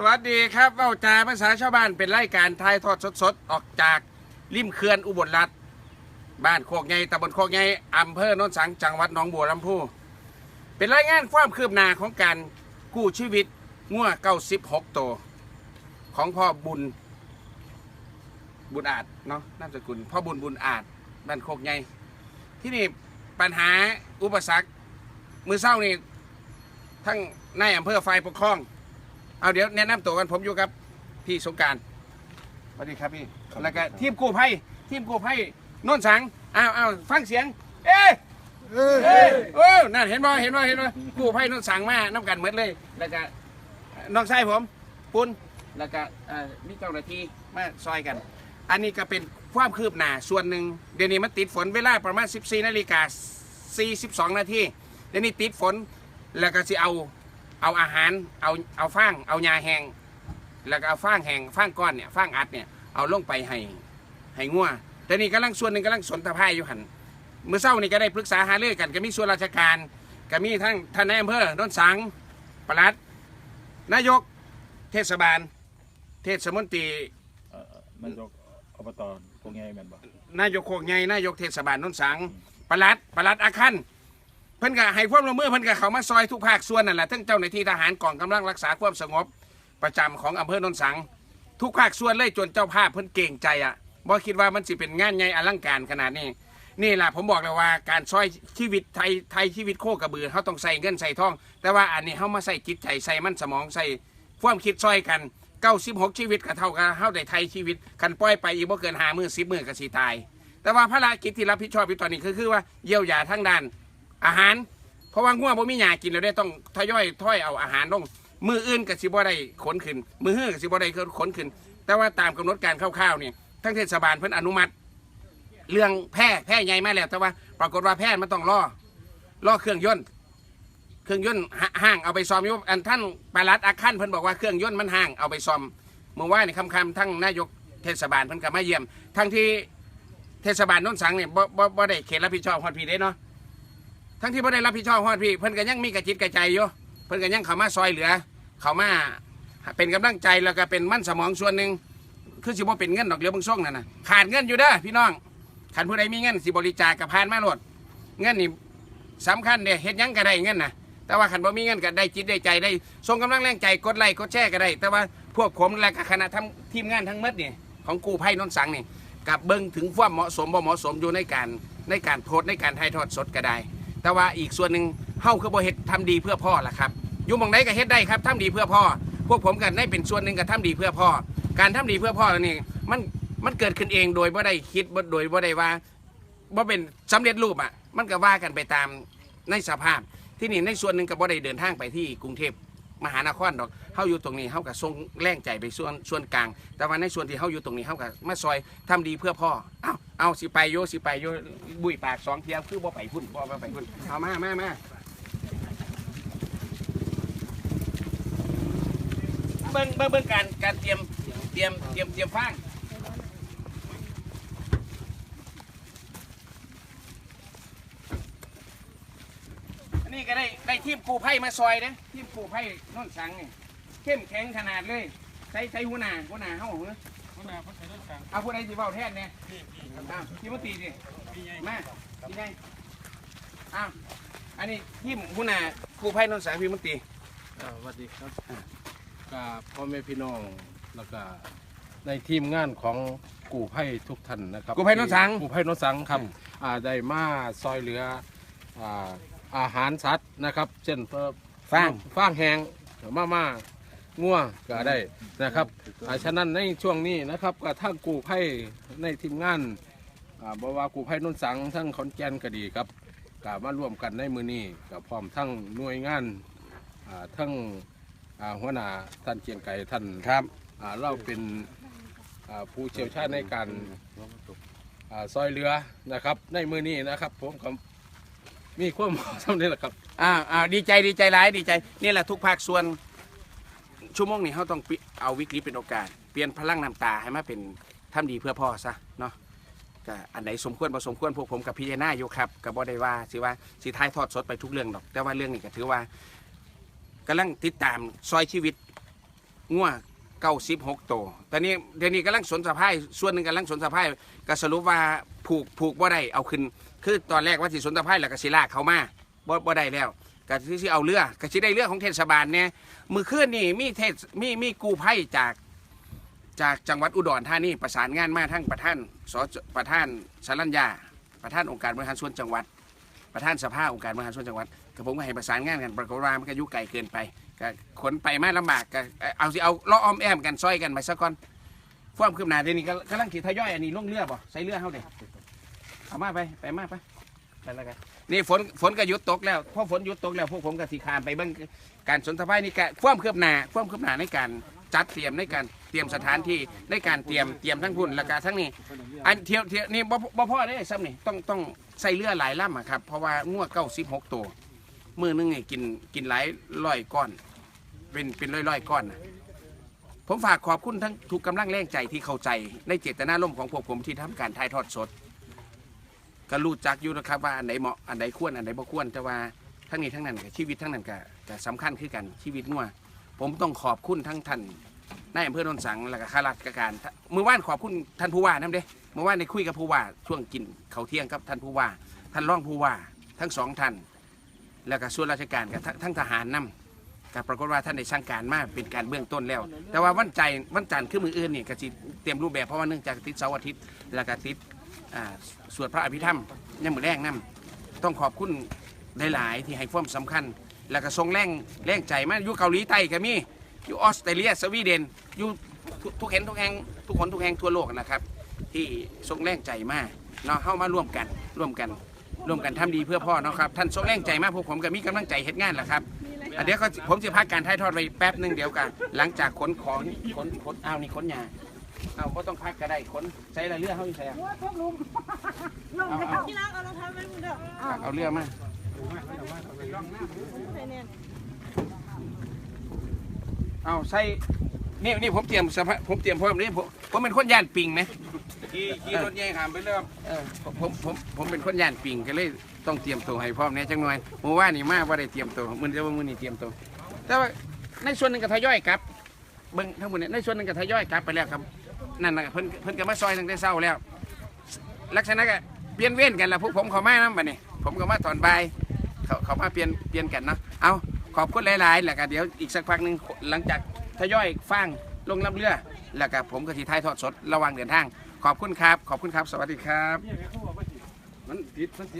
สวัสดีครับเว้าจาภาษาชาวบ้านเป็นรายการไทยทอดสดๆ ออกจากริมเขื่อนอุบลรัฐบ้านโคกใหญ่ตำบลโคกใหญ่อำเภอโนนสังจังหวัดหนองบัวลำพูเป็นรายงานความคืบหน้าของการกู้ชีวิตงัวเก้าสิบหกตัวของพ่อบุญ บุญอาจเนาะนามสกุลพ่อบุญบุญอาจบ้านโคกใหญ่ที่นี่ปัญหาอุปสรรคมือเศร้านี่ทั้งนายอำเภอฝ่ายปกครอง เอาเดี๋ยวแนะนำตัวกันผมอยู่กับพี่สงกรารสวัสดีครับพี่ครับแล้วก็ทีมกู้ภัยทีมกู้ภัยโนนสังอ้าวอ้าวฟังเสียง เอ๊ะเอ๊ะโอ้นั่นเห็นบ่เห็นบ่เห็นบ่กู้ภัยโนนสังมาน้ำกันหมดเลย แล้วก็น้องชายผมปุ้นแล้วก็เอ่อมีเจ้าหน้าที่มาซอยกัน อันนี้ก็เป็นความคืบหน้าส่วนหนึ่งเดี๋ยวนี้มันติดฝนเวลาประมาณ 14นาฬิกา42 นาทีเดี๋ยวนี้ติดฝนแล้วก็สิเอา เอาอาหารเอาเอาฟางเอายาแห้งแล้วก็เอาฟางแห้งฟางก้อนเนี่ยฟางอัดเนี่ยเอาลงไปให้ให้งัวแต่นี่กำลังส่วนหนึ่งกำลังสนทภายอยู่หันเมื่อเช้านี่ก็ได้ปรึกษาหารือกันก็มีส่วนราชการก็มีทั้งท่านนายอำเภอโนนสังปลัด นายก เทศบาล เทศมนตรีเอ่อนายกอบตพวกไงแม่นบ่นายกโคกใหญ่นายกเทศบาลโนนสังปลัดปลัดอาคัน เพิ่นก็ให้ความร่วมมือเพิ่นก็เขามาซอยทุกภาคส่วนนั่นแหละทั้งเจ้าหน้าที่ทหารกองกำลังรักษาความสงบประจำของอำเภอโนนสัง ทุกภาคส่วนเลยจนเจ้าภาพเพิ่นเก่งใจอะบ่คิดว่ามันสิเป็นงานใหญ่อลังการขนาดนี้ นี่แหละผมบอกเลยว่าการซอยชีวิตไทยไทยชีวิตโคกระบือเขาต้องใส่เงินใส่ทอง แต่ว่าอันนี้เขามาใส่จิตใจใส่มันสมองใส่ความคิดซอยกัน96ชีวิตก็เท่ากับเฮาได้ไทยชีวิตคันปล่อยไปอีกบ่เกิน5มื้อ10มื้อก็สิตาย แต่ว่าภารกิจที่รับผิดชอบอยู่ตอนนี้คือคือว่าเยียวยาทั้งด้าน อาหาร เพราะว่าง่วงบ่มีหยากินแล้วได้ต้องทยอยถ้อยเอาอาหารลงมืออื่นก็สิบ่ได้ขนขึ้น มือฮื้อก็สิบ่ได้ขนขึ้น แต่ว่าตามกำหนดการคร่าวๆเนี่ยทั้งเทศบาลเพิ่นอนุมัติ เรื่องแพร่แพร่ใหญ่มาแล้ว แต่ว่า ปรากฏว่าแพร่มันต้องล่อล่อเครื่องยนต์เครื่องยนต์ห่างเอาไปซ่อมอยู่อันท่านปลัดอาคันเพิ่นบอกว่าเครื่องยนต์มันห่างเอาไปซ่อมเมื่อวานนี่คำๆทั้งนายกเทศบาลเพิ่นก็มาเยี่ยม ทั้งที่เทศบาลน้นสังเนี่ยบ่บ่บ่ได้เขตรับผิดชอบฮอดพี่เด้เนาะ ทั้งที่บ่ได้รับผิดชอบฮอดพี่ เพิ่นก็ยังมีกระจิตกระใจอยู่เพิ่นก็ยังเข้ามาซอยเหลือ เข้ามาเป็นกำลังใจแล้วก็เป็นมั่นสมองส่วนหนึ่งคือสิบ่เป็นเงินดอกเหลือเบางช่วงนั่นน่ะขาดเงินอยู่เด้อพี่น้องคันผู้ใดมีเงินสิบริจาคกับพานมาโลดเงินนี่สำคัญเด้เฮ็ดยังก็ได้เงินน่ะแต่ว่าคันบ่มีเงินก็ได้จิตได้ใจได้ส่งกำลังแรงใจกดไลค์กดแชร์ก็ได้ แต่ว่าพวกผมและคณะทำทีมงานทั้งหมดนี่ของกู้ภัยนนสังนี่กับเบิ่งถึงความเหมาะสมบ่เหมาะสมอยู่ในการในการโพสในการถ่ายทอดสดก็ได้ แต่ว่าอีกส่วนหนึ่งเฮาคือบ่เฮ็ดทำดีเพื่อพ่อล่ะครับอยู่หมองไหนก็เฮ็ดได้ครับทำดีเพื่อพ่อ พวกผมกันได้เป็นส่วนหนึ่งกับทำดีเพื่อพ่อ การทำดีเพื่อพ่อนี่มันมันเกิดขึ้นเองโดยบ่ได้คิดบ่โดยบ่ได้ว่าบ่เป็นสำเร็จรูปอะมันก็ว่ากันไปตามในสภาพที่นี่ในส่วนหนึ่งก็บ่ได้เดินทางไปที่กรุงเทพ มหานครดอกเฮาอยู่ตรงนี้เฮาก็ส่งแรงใจไปส่วนส่วนกลาง แต่ว่าในส่วนที่เฮาอยู่ตรงนี้เฮาก็มาซอยทำดีเพื่อพ่อเอ้าเอาสิไปโยสิไปโยบุยปากสองเที่ยวคือบ่ไปพุ่นบ่ไปพุ่นเอามามามาเบิ่งเบิ่งเบิ่งการการเตรียมเตรียมเตรียมเตรียมฟาง อันนี้ก็ได้ ทีมกู้ภัยมาซอยเด้ทีมกู้ภัยโน่นสังนี่เข้มแข็งขนาดเลยใช้ใช้หัวหน้าหัวหน้าเฮาเหรอข้างหน้าเพิ่นใช้รถกลางเอาผู้ใดสิเว้าแทนเนี่ยอ้าวพี่มาตีสิพี่ใหญ่มาพี่ไงอ้าวอันนี้ทีมหัวหน้ากู้ภัยโนนสังพี่มาตีอ่าสวัสดีครับกับพ่อแม่พี่น้องแล้วก็ในทีมงานของกู่ไพ่ทุกท่านนะครับกู้ภัยโนนสังกู่ไพ่นนสังครับอืมอ่าได้มาซอยเหลือ อ่าอาหารสัตว์นะครับเช่นเพิ่มฟางฟางแห้งมาม่างัวก็ได้นะครับอ่าฉะนั้นในช่วงนี้นะครับก็ทั้งกู่ไพ่ในทีมงานอ่าบว่ากู่ไพ่นนสังทั้งขอนแก่นก็ดีครับก็มาร่วมกันในมือนี้กับพร้อมทั้งหน่วยงานอ่าทั้งอ่าหัวหน้าท่านเกียงไก่ท่านครับอ่าเราเป็นอ่าผู้เชี่ยวชาญในการอ่าซอยเรือนะครับ ในมือนี้นะครับผมก็ มีความเหมาะสมนี่แหละครับ อ่าอ่าดีใจดีใจร้ายดีใจนี่แหละทุกภาคส่วน ชั่วโมงนี้เขาต้องปิเอาวิกฤตเป็นโอกาส เปลี่ยนพลังน้ำตาให้มาเป็นทำดีเพื่อพ่อซะเนาะก็อันไหนสมควรบ่สมควรพวกผมกับพี่เจน่าอยู่ครับก็บ่ได้ว่าสิว่าสิท้ายทอดสดไปทุกเรื่องดอก แต่ว่าเรื่องนี้ก็ถือว่ากำลังติดตามซอยชีวิตงัวเก้าสิบหกตัวตอนนี้เดี๋ยวนี้กำลังสนสะพายส่วนหนึ่งกำลังสนสะพายก็สรุปว่าผูกผูกบ่ได้เอาขึ้น คือตอนแรกว่าสิสนสะไพายแล้วก็สิลากเขามาบ่บ่ได้แล้วก็สิเอาเรือก็สิได้เรือของเทศบาลเนี่ยมือคืนนี่มีเทศมีมีกู้ภัยจากจากจังหวัดอุดรธานีประสานงานมาทั้งประธานสประธานสรัญญาประธานองค์การบริหารส่วนจังหวัด ประธานสภาองค์การบริหารส่วนจังหวัดกับผมก็ให้ประสานงานกันปรากฏว่ามันก็ยุ่ไกลเกินไปก็ขนไปมาลำบากก็เอ่อเอาสิเอาล้ออ้อมแอมกันซอยกันไปสักก่อนความคืบหน้าเดี๋ยวนี้ก็กำลังขีทยอยอันนี้ล่งเรือป่ะใส่เรือเฮาเด็ เอามาไปไปมาไปไปแล้วกันนี่ฝนฝนก็หยุดตกแล้วพอฝนหยุดตกแล้วพวกผมก็สีคามไปเบิ่งการสนทนานี่ก็ความคืบหน้าความคืบหน้าในการจัดเตรียมในการเตรียมสถานที่ในการเตรียมเตรียมทั้งพุ่นและกาทั้งนี้อันเที่ยวเที่ยวนี่บ่บ่พ่อได้ซ้ำนี่ต้องต้องใส่เรือหลายลำอะครับเพราะว่างัวเก้าสิบหกตัวมือนึงนี่กินกินหลายร้อยก้อน เป็นเป็นร้อยร้อยก้อนนะผมฝากขอบคุณทั้งทุกกำลังแรงใจที่เข้าใจในเจตนาร่มของพวกผมที่ทำการถ่ายทอดสด ก็รู้จักอยู่นะครับว่าอันไหนเหมาะอันไหนควรอันไหนบ่ควรแต่ว่าทั้งนี้ทั้งนั้นก็ชีวิตทั้งนั้นก็ก็สำคัญคือกันชีวิตงัวผมต้องขอบคุณทั้งท่านนายอำเภอโนนสังและก็ข้าราชการเมื่อวานขอบคุณท่านผู้ว่านํเด้เมื่อวานได้คุยกับผู้ว่าช่วงกินเขาวเที่ยงกับท่านผู้ว่า ท่านรองผู้ว่าทั้งสองท่าน แล้วก็ส่วนราชการกับทั้งทั้งทหารนำก็ปรากฏว่าท่านได้สั่งการมาเป็นการเบื้องต้นแล้ว แต่ว่าวันใจวันจันทร์คือมืออื่นนี่ก็สิเตรียมรูปแบบเพราะว่าเนื่องจากติดเสาร์อาทิตย์แล้วก็ติด อ่าสวดพระอภิธรรมยังมือแรงนํต้องขอบคุณหลาย ๆ ที่ให้ความสำคัญ แล้วก็ทรงแรงแรงใจมาอยู่เกาหลีใต้ก็มีอยู่ออสเตรเลียสวีเดนอยู่ทุกทุกเห็นทุกแห่งทุกคนทุกแห่งทั่วโลกนะครับ ที่ทรงแรงใจมากเนาะเข้ามาร่วมกันร่วมกันร่วมกันทำดีเพื่อพ่อเนาะครับท่านทรงแรงใจมากพวกผมก็มีกำลังใจเฮ็ดงานแหละครับอะเดี๋ยวก็ผมจะพักการถ่ายทอดไปแป๊บหนึงเดี๋ยวกันหลังจากขนของขนขนเอานี่ขนยา เอาก็ต้องพักก็ได้ขนใส่อะไรเรือเขาอยู่ใส่อะว่าพวกลุงลุงเอาไม่เอาเอาที่รักเอารองเท้าไว้มึงเด้ออ้าวเอาเรือมาใส่เนี่ยเอาใส่นี่นี่ผมเตรียมสภาพผมเตรียมพร้อมนี่ผมผมเป็นคนย่านปิงไหมขี่ขี่รถแย่งหามไปเรื่อยเออผมผมผมเป็นคนย่านปิงก็เลยต้องเตรียมตัวให้พร้อมเนี่ยจังหน่อยเมื่อวานนี่มาว่าได้เตรียมตัวมันจะว่ามือนี่เตรียมตัวแต่ว่าในส่วนหนึ่งก็ทยอยกลับเบิ่งทั้งหมดเนี่ยในส่วนหนึ่งก็ทยอยกลับไปแล้วครับ นั่นนะเพิ่นเพิ่นก็มาซอยตั้งแต่เช้าแล้ว ลักษณะก็เปลี่ยนเว้นกันละพวกผมเขามานํบัดนี้ผมก็มาตอนบ่ายเขาเขามาเปลี่ยนเปลี่ยนกันเนาะเอาขอบคุณหลายๆแล้วก็เดี๋ยวอีกสักพักหนึ่งหลังจากทยอยฟังลงลำเรือ แล้วก็ผมก็สิถ่ายทอดสดระว่างเดินทาง ขอบคุณครับ ขอบคุณครับ สวัสดีครับมันติดมันติด